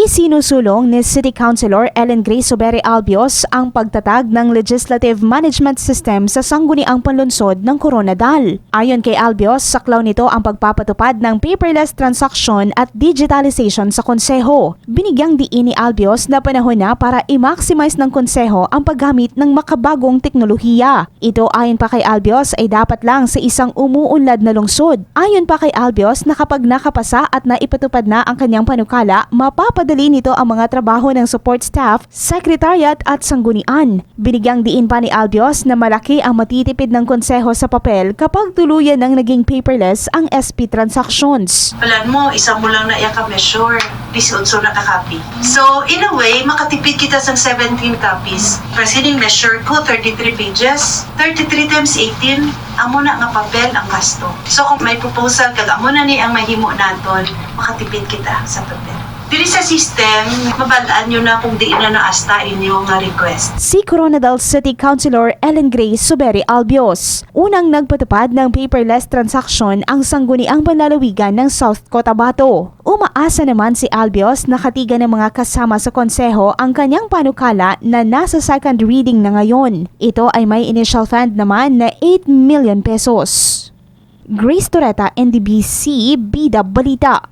Isinusulong ni City Councilor Ellen Grace Sobere Albios ang pagtatag ng Legislative Management System sa sangguniang panlunsod ng Coronadal. Ayon kay Albios, saklaw nito ang pagpapatupad ng paperless transaction at digitalization sa konseho. Binigyang diin ni Albios na panahon na para i-maximize ng konseho ang paggamit ng makabagong teknolohiya. Ito ayon pa kay Albios ay dapat lang sa isang umuunlad na lungsod. Ayon pa kay Albios na kapag nakapasa at naipatupad na ang kanyang panukala, mapapadali nito ang mga trabaho ng support staff, secretariat at sanggunian. Binigyang diin pa ni Albios na malaki ang matitipid ng konseho sa papel kapag tuluyan ng naging paperless ang SP transactions. Plan mo, isa mo lang na i-measure. 18 na ka-copy. So, in a way, makatipid kita sa 17 copies. Yung measure ko, 33 pages. 33 times 18, amo na nga papel ang gasto. So, kung may proposal kag amo na ni ang mahimo naton, makatipid kita sa papel. Dili sa system, mabalaan nyo na kung di na naasta inyo nga request. Si Coronadal City Councilor Ellen Grace Suberi Albios. Unang nagpatupad ng paperless transaction ang sangguniang panlalawigan ng South Cotabato. Umaasa naman si Albios na katiga ng mga kasama sa konseho ang kanyang panukala na nasa second reading na ngayon. Ito ay may initial fund naman na 8 million pesos. Grace Toreta, NDBC, Bida Balita.